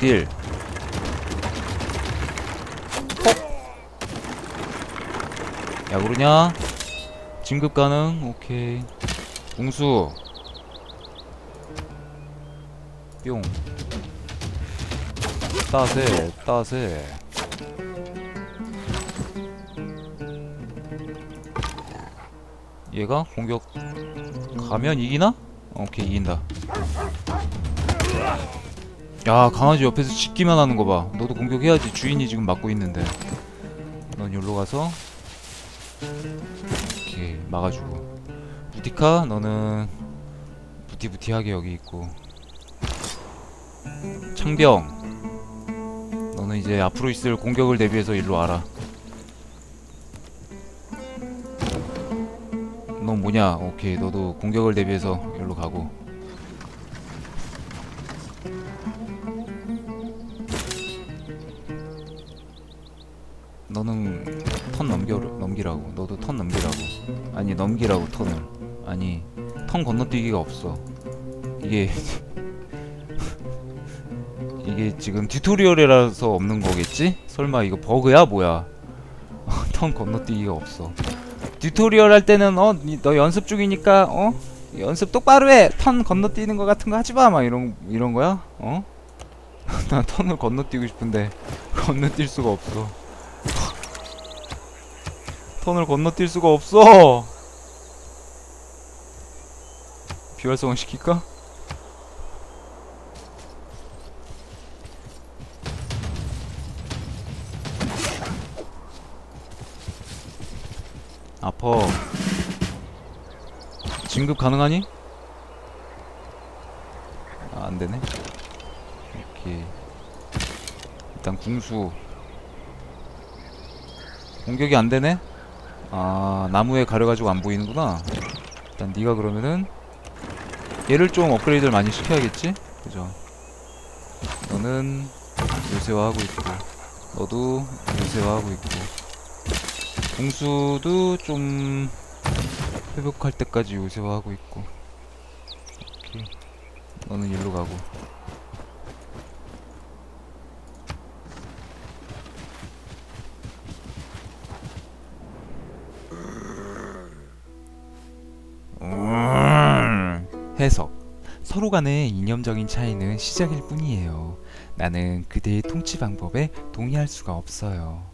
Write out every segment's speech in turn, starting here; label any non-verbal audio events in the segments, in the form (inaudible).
어딜 야 그러냐? 진급 가능? 오케이. 붕수. 뿅. 따세 따세. 얘가 공격 가면 이기나? 오케이 이긴다 야 강아지 옆에서 짖기만 하는 거 봐. 너도 공격해야지. 주인이 지금 막고 있는데. 넌 여기로 가서 오케이 막아주고. 부티카 너는 부티부티하게 여기 있고. 창병 너는 이제 앞으로 있을 공격을 대비해서 일로 와라. 넌 뭐냐? 오케이 너도 공격을 대비해서 일로 가고 넘기라고. 너도 턴 넘기라고. 아니 넘기라고 턴을. 아니 턴 건너뛰기가 없어. 이게 (laughs) 이게 지금 튜토리얼이라서 없는 거겠지? 설마 이거 버그야 뭐야? (laughs) 턴 건너뛰기가 없어. 튜토리얼 할 때는 어 너 연습 중이니까 어 연습 똑바로 해. 턴 건너뛰는 거 같은 거 하지 마. 막 이런 이런 거야? 어? (laughs) 난 턴을 건너뛰고 싶은데 건너뛸 수가 없어. 턴을 건너뛸 수가 없어. 비활성화 시킬까? 아퍼. 진급 가능하니? 아, 안 되네. 오케이. 일단 궁수. 공격이 안 되네? 아 나무에 가려가지고 안 보이는구나. 일단 네가 그러면은 얘를 좀 업그레이드를 많이 시켜야겠지? 그죠? 너는 요새화하고 있고 너도 요새화하고 있고 공수도 좀 회복할 때까지 요새화하고 있고. 오케이. 너는 일로 가고 해석. 서로 간의 이념적인 차이는 시작일 뿐이에요. 나는 그대의 통치 방법에 동의할 수가 없어요.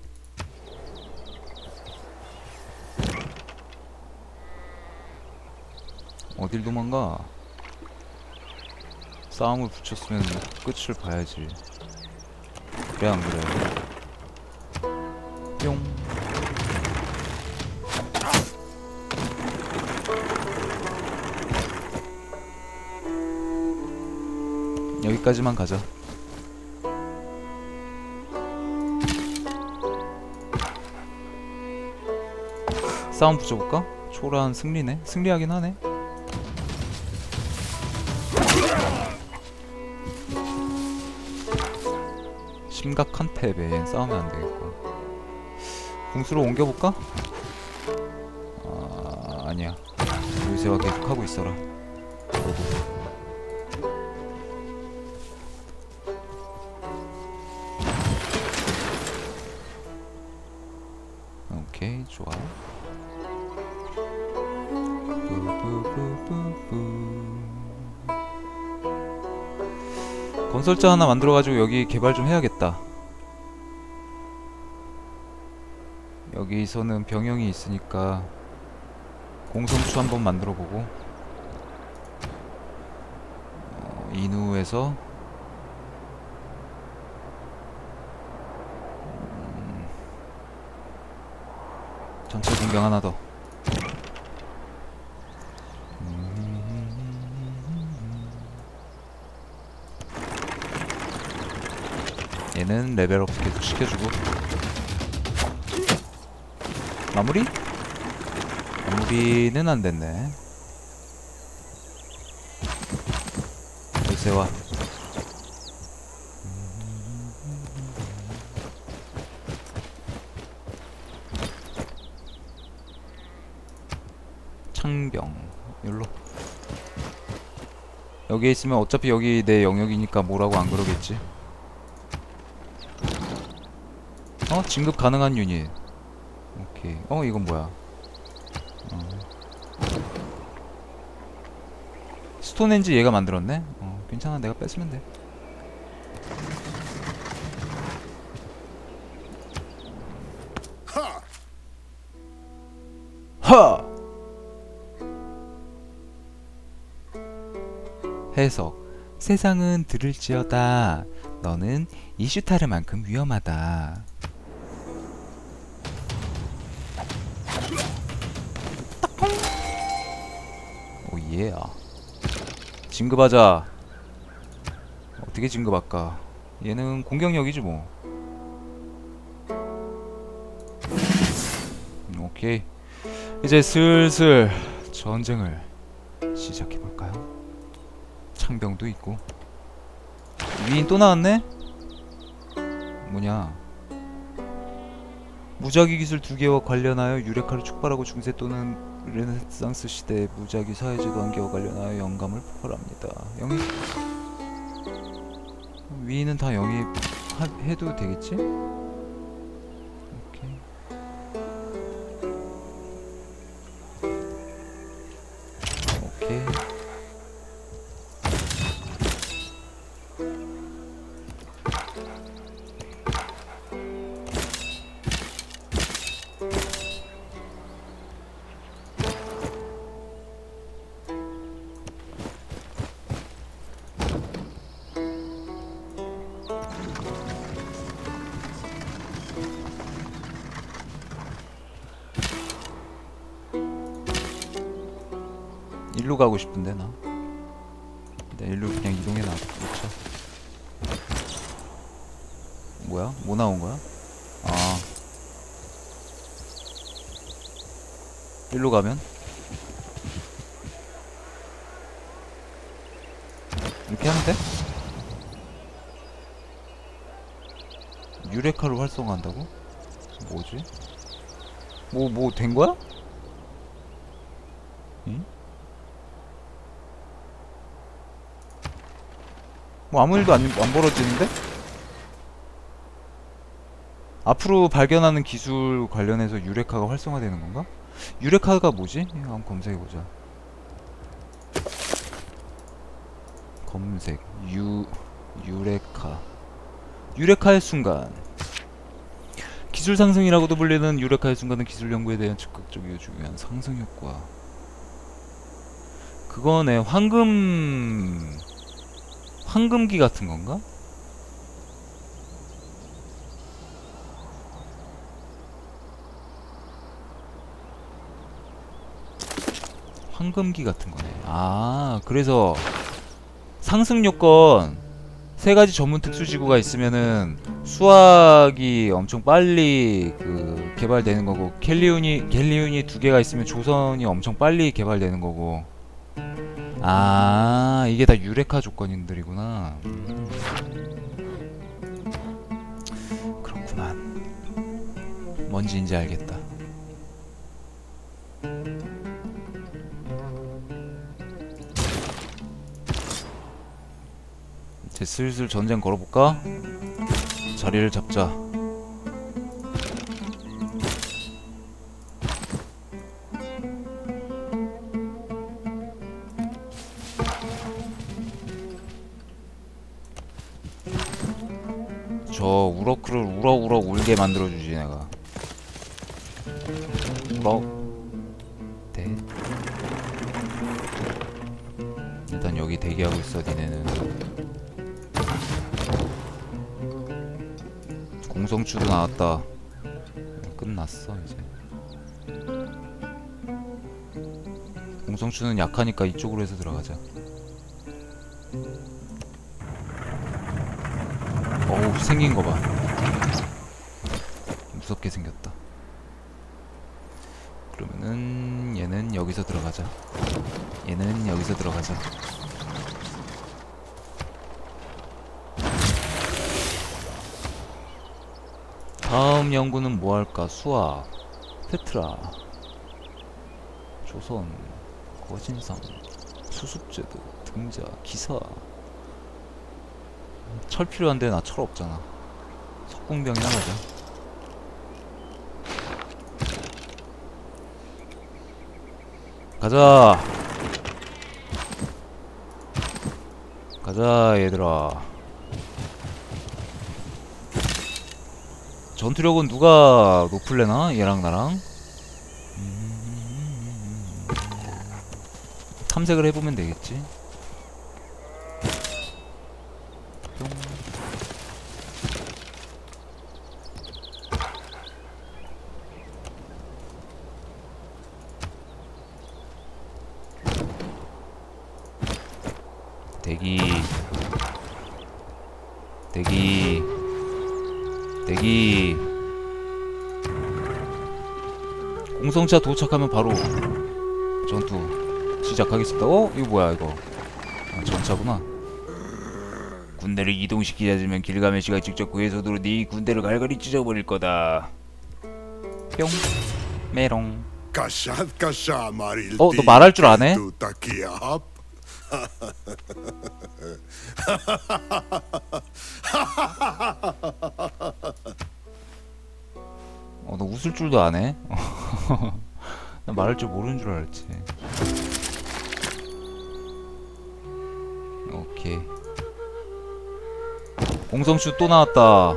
어딜 도망가? 싸움을 붙였으면 끝을 봐야지. 그래 안 그래? 여기까지만 가자. 싸움 붙여볼까? 초란 승리네. 승리하긴 하네. 심각한 패배. 싸우면 안 되겠고. 궁수로 옮겨볼까? 아, 아니야. 요새와 계속 하고 있어라. 건설자 하나 만들어가지고 여기 개발 좀 해야겠다 여기서는 병영이 있으니까 공성추 한번 만들어보고 어, 인후에서 전체 공격 하나 더. 얘는 레벨업 계속 시켜주고 마무리? 마무리는 안 됐네. 요새와 창병 일로 여기에 있으면 어차피 여기 내 영역이니까 뭐라고 안 그러겠지 어 진급 가능한 유닛. 오케이. 어 이건 뭐야? 어. 스톤엔지 얘가 만들었네? 어 괜찮아. 내가 뺐으면 돼. 하! 해석. 세상은 들을지어다. 너는 이슈타르만큼 위험하다 오예 진급하자. 어떻게 진급할까? 얘는 공격력이지 뭐. 음, 오케이. 이제 슬슬 전쟁을 시작해볼까요? 창병도 있고. 위인 또 나왔네? 뭐냐? 무작위 기술 두 개와 관련하여 유레카를 촉발하고 중세 또는 르네상스 시대의 무작위 사회제도 한계와 관련하여 영감을 폭발합니다. 영입 위인은 다 영입 하- 해도 되겠지? 일로 가고 싶은데 나. 내 일로 그냥 이동해 놔. 놓자. 뭐야? 뭐 나온 거야? 아. 일로 가면? 이렇게 하면 돼? 유레카를 활성화한다고? 뭐지? 뭐 뭐 된 거야? 응? 뭐 아무 일도 안, 안 벌어지는데? 앞으로 발견하는 기술 관련해서 유레카가 활성화되는 건가? 유레카가 뭐지? 한번 검색해보자 검색 유... 유레카 유레카의 순간 기술 상승이라고도 불리는 유레카의 순간은 기술 연구에 대한 적극적이고 중요한 상승 효과 그거네 황금 황금기 같은 건가? 황금기 같은 거네. 아, 그래서 상승 요건 세 가지 전문 특수 지구가 있으면은 수학이 엄청 빨리 그 개발되는 거고 켈리운이 켈리운이 두 개가 있으면 조선이 엄청 빨리 개발되는 거고. 아 이게 다 유레카 조건들이구나. 음. 그렇구만. 뭔지인지 알겠다 슬슬 전쟁 걸어볼까? 자리를 잡자 저 우럭크를 우럭우럭 울게 만들어주지 내가 나왔다 끝났어 이제 공성추는 약하니까 이쪽으로 해서 들어가자 어우 생긴 거 봐. 무섭게 생겼다. 그러면은 얘는 여기서 들어가자. 얘는 여기서 들어가자. 다음 연구는 뭐 할까? 수학, 페트라, 조선, 거신상, 수습제도, 등자, 기사. 철 필요한데 나 철 없잖아. 석궁병이나 가자. 가자. 가자 얘들아. 전투력은 누가 높을래나? 얘랑 나랑? 음. 탐색을 해보면 되겠지. 뿅. 대기 대기 대기 공성차 도착하면 바로 전투 시작하겠습니다. 어? 이거 뭐야 이거? 아, 전차구나. 군대를 이동시키자면 길가메시가 직접 그의 손으로 네 군대를 갈갈이 찢어버릴 거다. 뿅. 메롱. 어, 너 말할 줄 아네? (laughs) 어, 너 웃을 줄도 아네? (laughs) 나 말할 줄 모르는 줄 알았지. 오케이. 공성수 또 나왔다.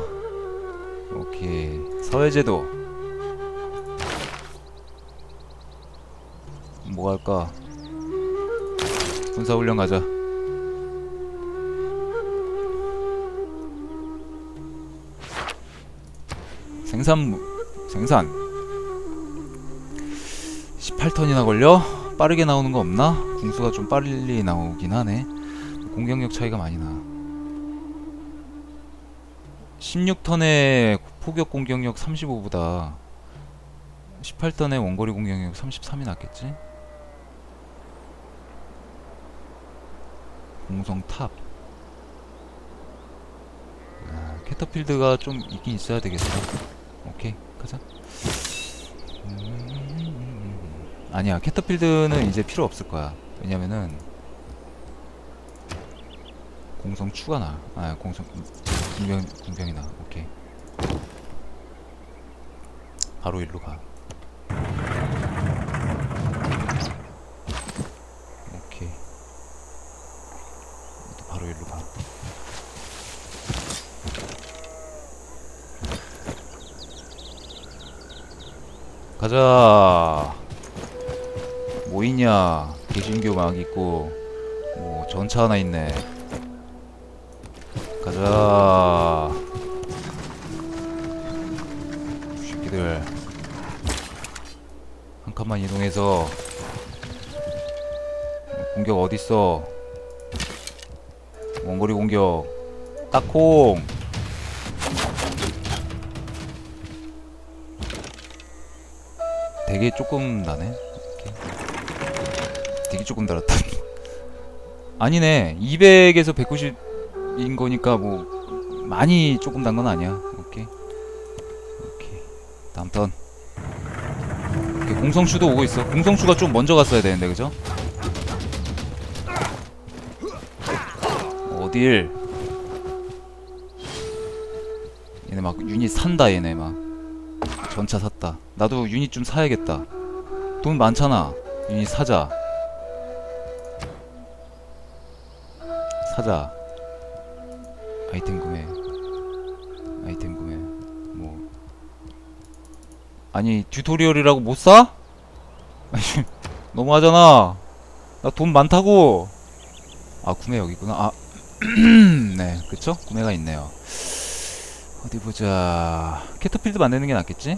오케이. 사회제도. 뭐 할까? 군사훈련 가자. 생산 생산 18턴이나 걸려? 빠르게 나오는 거 없나? 궁수가 좀 빨리 나오긴 하네 공격력 차이가 많이 나 16턴에 포격 공격력 35보다 18턴에 원거리 공격력 33이 낫겠지? 공성 탑 아, 캐터필드가 좀 있긴 있어야 되겠어 오케이 가자 음, 아니야 캐터필드는 이제 필요 없을 거야 왜냐면은 공성 추가 나. 아 공성 군병 군병이 나. 오케이. 바로 일로 가. 오케이. 또 바로 일로 가. 가자. 뭐 있냐? 개신교 막 있고, 뭐 전차 하나 있네. 가자. 새끼들. 한 칸만 이동해서 공격 어딨어? 원거리 공격. 딱콩. 되게 조금 나네. 이렇게. 되게 조금 달았다. (laughs) 아니네. 200에서 190인 거니까 뭐 많이 조금 단 건 아니야. 오케이. 오케이. 다음 턴. 오케이. 공성추도 오고 있어. 공성추가 좀 먼저 갔어야 되는데 그죠? 어딜? 얘네 막 유닛 산다 얘네 막. 전차 샀다. 나도 유닛 좀 사야겠다. 돈 많잖아. 유닛 사자. 사자. 아이템 구매. 아이템 구매. 뭐. 아니, 튜토리얼이라고 못 사? (laughs) 너무하잖아. 나 돈 많다고. 아, 구매 여기 있구나. 아, (clears throat) 네, 그쵸? 구매가 있네요. 어디 보자. 캐터필드 만드는 게 낫겠지?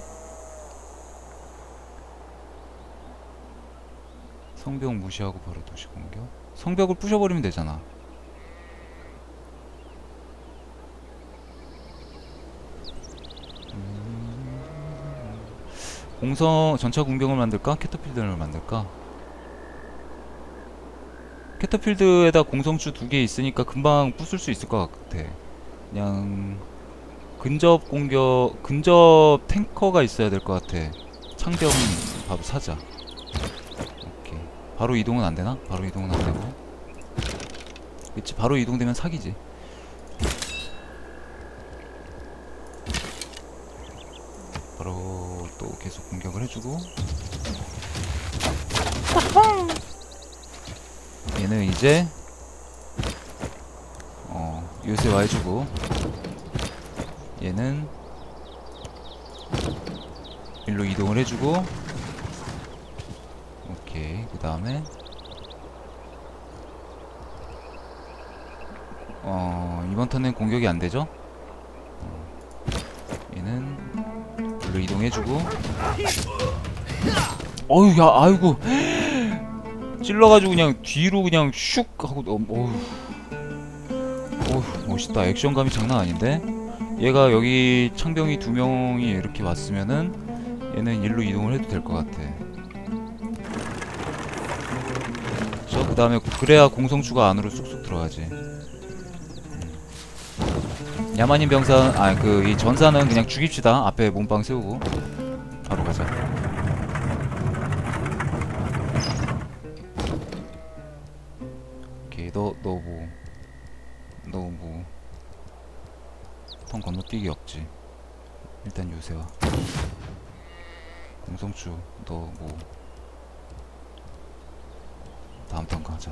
성벽 무시하고 바로 도시 공격? 성벽을 부셔버리면 되잖아. 음. 공성 전차 공병을 만들까? 캐터필드를 만들까? 캐터필드에다 공성주 두개 있으니까 금방 부술 수 있을 것 같아. 그냥 근접 공격, 근접 탱커가 있어야 될 것 같아. 창병 바로 사자. 바로 이동은 안 되나? 바로 이동은 안 되고. 그치, 바로 이동되면 사기지. 바로 또 계속 공격을 해주고. 얘는 이제 어 요새화 해주고 얘는 일로 이동을 해주고 오케이 그 다음에 어 이번 턴엔 공격이 안 되죠? 어, 얘는 일로 이동해주고. 어휴 야 아이고. (gasps) 찔러가지고 그냥 뒤로 그냥 슉 하고 넘 어휴. 어휴 멋있다. 액션감이 장난 아닌데? 얘가 여기 창병이 두 명이 이렇게 왔으면은 얘는 일로 이동을 해도 될 것 같아 다음에 그래야 공성추가 안으로 쑥쑥 들어가지. 음. 야만인 병사 아그 이 전사는 그냥 죽입시다. 앞에 몸빵 세우고. 바로 가자. 오케이 너너 뭐. 너 뭐. 턴 건너뛰기 없지. 일단 요새와. 공성추 너뭐 다음 턴 가자.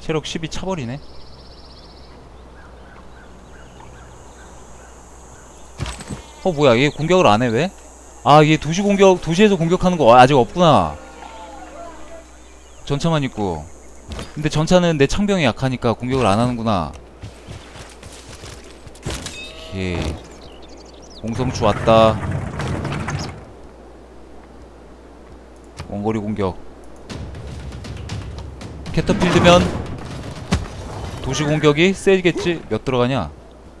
체력 10이 차버리네. 어 뭐야 얘 공격을 안 해 왜? 아 얘 도시 공격 도시에서 공격하는 거 아직 없구나. 전차만 있고. 근데 전차는 내 창병이 약하니까 공격을 안 하는구나. 오케이. 공성추 왔다 원거리 공격. 캐터필드면 도시 공격이 세겠지? 몇 들어가냐?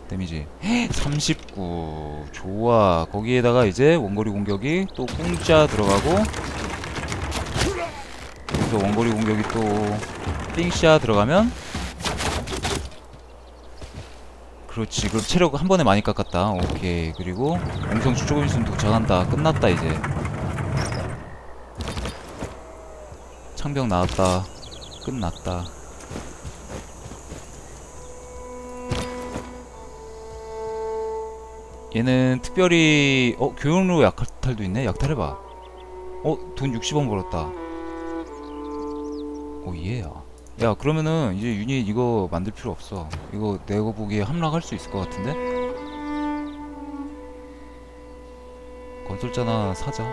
데미지. 39 좋아. 거기에다가 이제 원거리 공격이 또 공짜 들어가고 여기서 원거리 공격이 또 띵샤 들어가면 그렇지. 그럼 체력 한 번에 많이 깎았다. 오케이. 그리고 공성수 조금 있으면 도착한다. 끝났다 이제 창병 나왔다. 끝났다. 얘는 특별히 어 교육로 약탈도 있네? 약탈해봐. 어 돈 60원 벌었다. 오 예야. 야 그러면은 이제 유닛 이거 만들 필요 없어. 이거 내가 보기에 함락할 수 있을 것 같은데? 건설자나 사자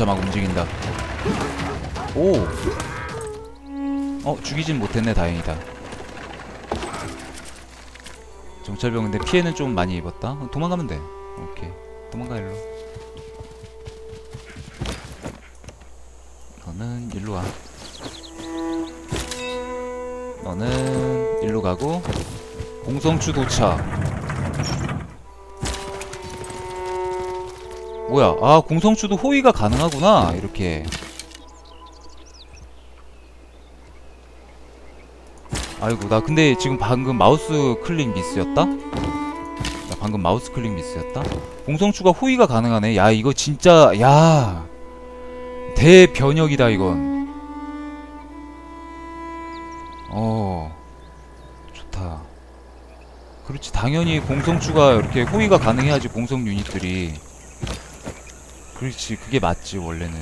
전차 막 움직인다 오 어, 죽이진 못했네, 다행이다. 정찰병 근데 피해는 좀 많이 입었다. 어, 도망가면 돼. 오케이. 도망가, 일로. 너는 일로 와. 너는 일로 가고, 공성추 도착. 뭐야, 아, 공성추도 호위가 가능하구나, 이렇게. 아이고 나 근데 지금 방금 마우스 클릭 미스였다? 나 방금 마우스 클릭 미스였다? 공성추가 호위가 가능하네. 야 이거 진짜 야. 대변혁이다 이건. 어. 좋다. 그렇지 당연히 공성추가 이렇게 호위가 가능해야지 공성 유닛들이 그렇지 그게 맞지 원래는.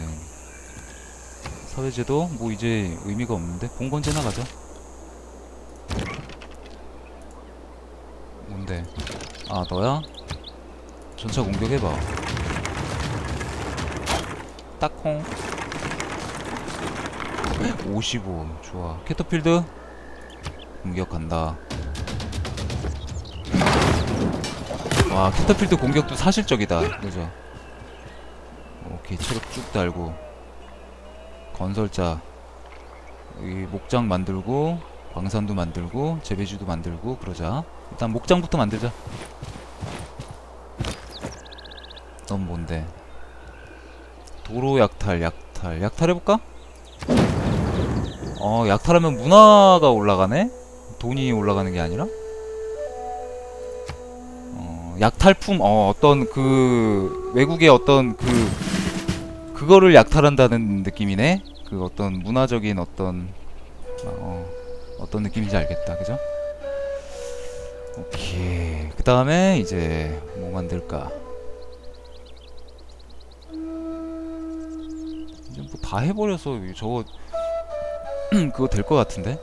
사회제도? 뭐 이제 의미가 없는데? 봉건제나 가자. 뭔데? 아 너야? 전차 공격해봐. 딱콩. 55 좋아. 캐터필드? 공격한다. 와 캐터필드 공격도 사실적이다. 그죠 오케이 체력 쭉 달고 건설자 여기 목장 만들고 광산도 만들고 재배주도 만들고 그러자 일단 목장부터 만들자 넌 뭔데 도로 약탈 약탈 약탈 해볼까? 어 약탈하면 문화가 올라가네? 돈이 올라가는 게 아니라? 어 약탈품 어 어떤 그 외국의 어떤 그 그거를 약탈한다는 느낌이네 그 어떤 문화적인 어떤 어 어떤 느낌인지 알겠다 그죠? 오케이. 그 다음에 이제 뭐 만들까? 이제 뭐 다 해버려서 저거 (clears throat) 그거 될 것 같은데?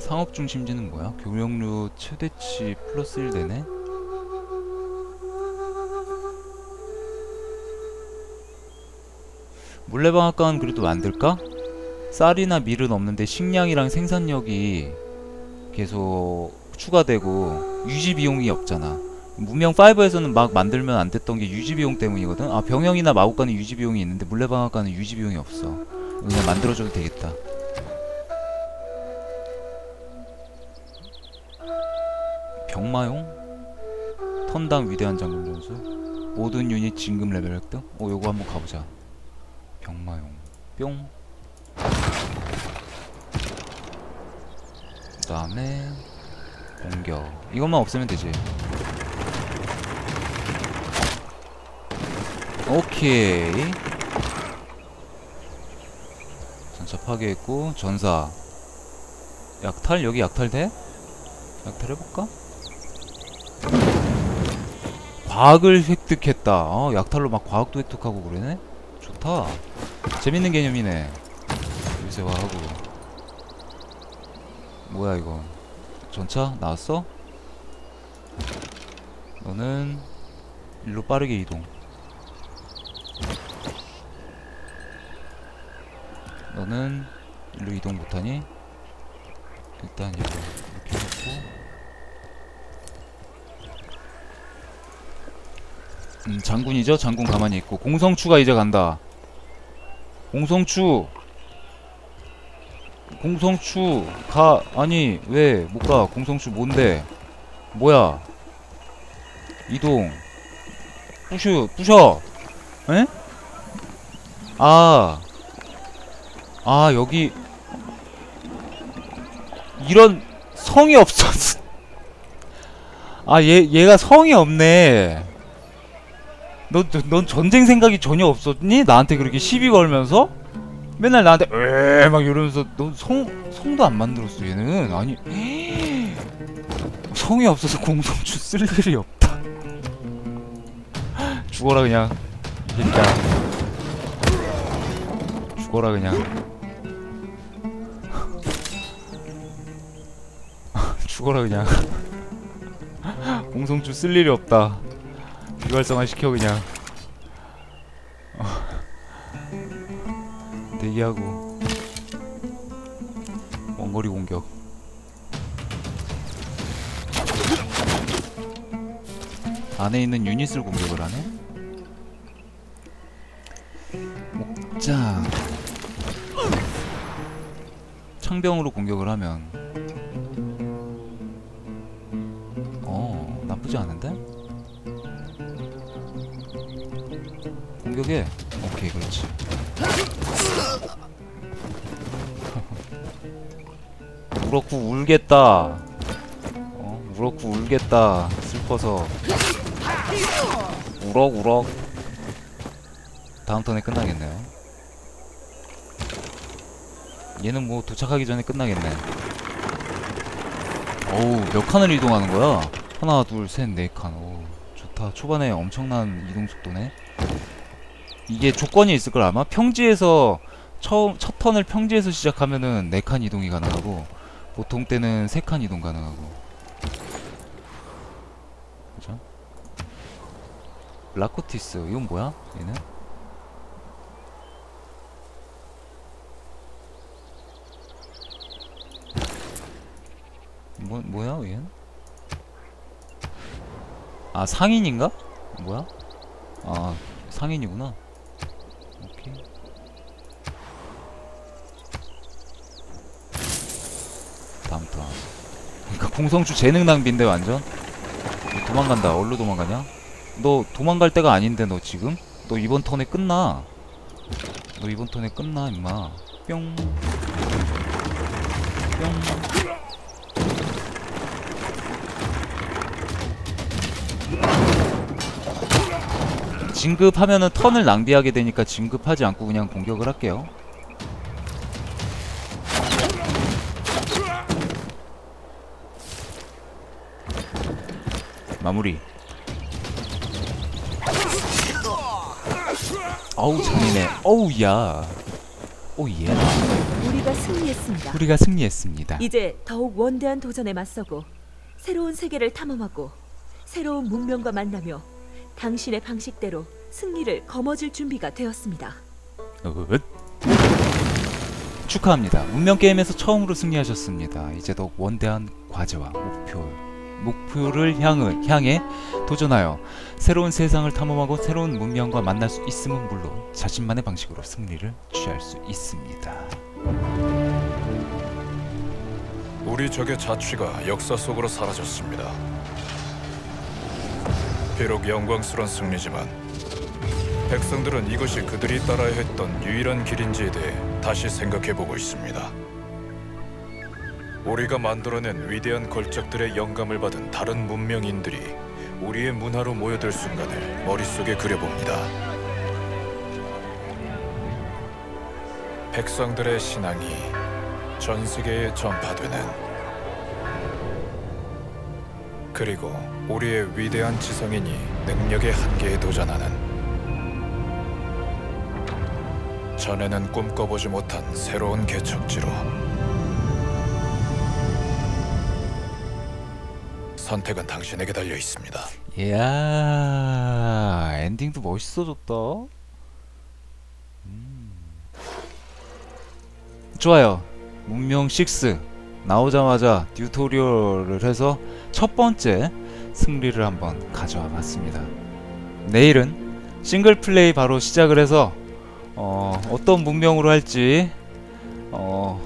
상업 중심지는 뭐야? 교역류 최대치 플러스 1 되네? 물레방앗간 그래도 만들까? 쌀이나 밀은 없는데 식량이랑 생산력이 계속 추가되고 유지 비용이 없잖아. 문명 5에서는 막 만들면 안 됐던 게 유지 비용 때문이거든. 아 병영이나 마법관은 유지 비용이 있는데 물레방앗간은 유지 비용이 없어. 그냥 만들어줘도 되겠다. 병마용? 턴당 위대한 장군 전수? 모든 유닛 진급 레벨 획득? 어 요거 한번 가보자. 병마용. 뿅. 그 다음에 공격. 이것만 없으면 되지. 오케이. 전차 파괴했고 전사. 약탈? 여기 약탈 돼? 약탈 해볼까? 과학을 획득했다. 어, 약탈로 막 과학도 획득하고 그러네 좋다. 재밌는 개념이네. 요새화하고. 뭐야 이거? 전차? 나왔어? 너는 일로 빠르게 이동. 너는 일로 이동 못하니? 일단 이거 이렇게 해놓고 음 장군이죠? 장군 가만히 있고. 공성추가 이제 간다. 공성추. 공성추 가 아니 왜 못 가? 공성추 뭔데? 뭐야? 이동. 부슈 부셔. 에? 아, 아 여기. 이런 성이 없었. (laughs) 아, 얘 얘가 성이 없네. 너, 너- 넌 전쟁 생각이 전혀 없었니? 나한테 그렇게 시비 걸면서 맨날 나한테 에막 이러면서 넌 성 성도 안 만들었어 얘는 아니 성이 없어서 공성주 쓸 일이 없다. 죽어라 그냥 이 새끼야. 죽어라 그냥. (laughs) 죽어라 그냥. (laughs) 공성주 쓸 일이 없다. 비활성화 시켜 그냥. 어. 대기하고 원거리 공격. 안에 있는 유닛을 공격을 하네. 목자. 창병으로 공격을 하면 어 나쁘지 않은데? 공격해 오케이 그렇지 우럭쿠 울겠다 어 우럭쿠 울겠다 슬퍼서 우럭 우럭 다음 턴에 끝나겠네요 얘는 뭐 도착하기 전에 끝나겠네. 어우, 몇 칸을 이동하는 거야? 하나, 둘, 셋, 네 칸. 오, 좋다. 초반에 엄청난 이동 속도네. 이게 조건이 있을 걸 아마? 평지에서 처음 첫 턴을 평지에서 시작하면은 네칸 이동이 가능하고 보통 때는 세칸 이동 가능하고. 그죠? 라코티스 이건 뭐야? 얘는? 뭐 뭐야 얘는? 아 상인인가? 뭐야? 아 상인이구나. 다음 턴. 그러니까 공성주 재능 낭비인데 완전. 너 도망간다. 어디로 도망가냐? 너 도망갈 때가 아닌데 너 지금? 너 이번 턴에 끝나. 너 이번 턴에 끝나 임마. 뿅. 뿅. 진급하면은 턴을 낭비하게 되니까 진급하지 않고 그냥 공격을 할게요. 마무리 어우 잔인해 어우 야 오예 우리가 승리했습니다. 우리가 승리했습니다 이제 더욱 원대한 도전에 맞서고 새로운 세계를 탐험하고 새로운 문명과 만나며 당신의 방식대로 승리를 거머쥘 준비가 되었습니다. 으 축하합니다. 문명 게임에서 처음으로 승리하셨습니다. 이제 더욱 원대한 과제와 목표 목표를 향을 향해 도전하여 새로운 세상을 탐험하고 새로운 문명과 만날 수 있음은 물론 자신만의 방식으로 승리를 취할 수 있습니다. 우리 적의 자취가 역사 속으로 사라졌습니다. 비록 영광스러운 승리지만 백성들은 이것이 그들이 따라야 했던 유일한 길인지에 대해 다시 생각해보고 있습니다. 우리가 만들어낸 위대한 걸작들의 영감을 받은 다른 문명인들이 우리의 문화로 모여들 순간을 머릿속에 그려봅니다. 백성들의 신앙이 전 세계에 전파되는 그리고 우리의 위대한 지성인이 능력의 한계에 도전하는 전에는 꿈꿔보지 못한 새로운 개척지로 선택은 당신에게 달려 있습니다. 이야 엔딩도 멋있어졌다. 음. 좋아요. 문명 6 나오자마자 튜토리얼을 해서 첫 번째 승리를 한번 가져와 봤습니다. 내일은 싱글 플레이 바로 시작을 해서 어, 어떤 문명으로 할지 어,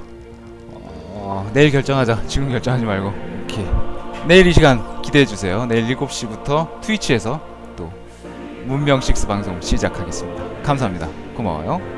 어, 내일 결정하자. 지금 결정하지 말고. 오케이. 내일 이 시간 기대해 주세요. 내일 7시부터 트위치에서 또 문명 6 방송 시작하겠습니다. 감사합니다. 고마워요.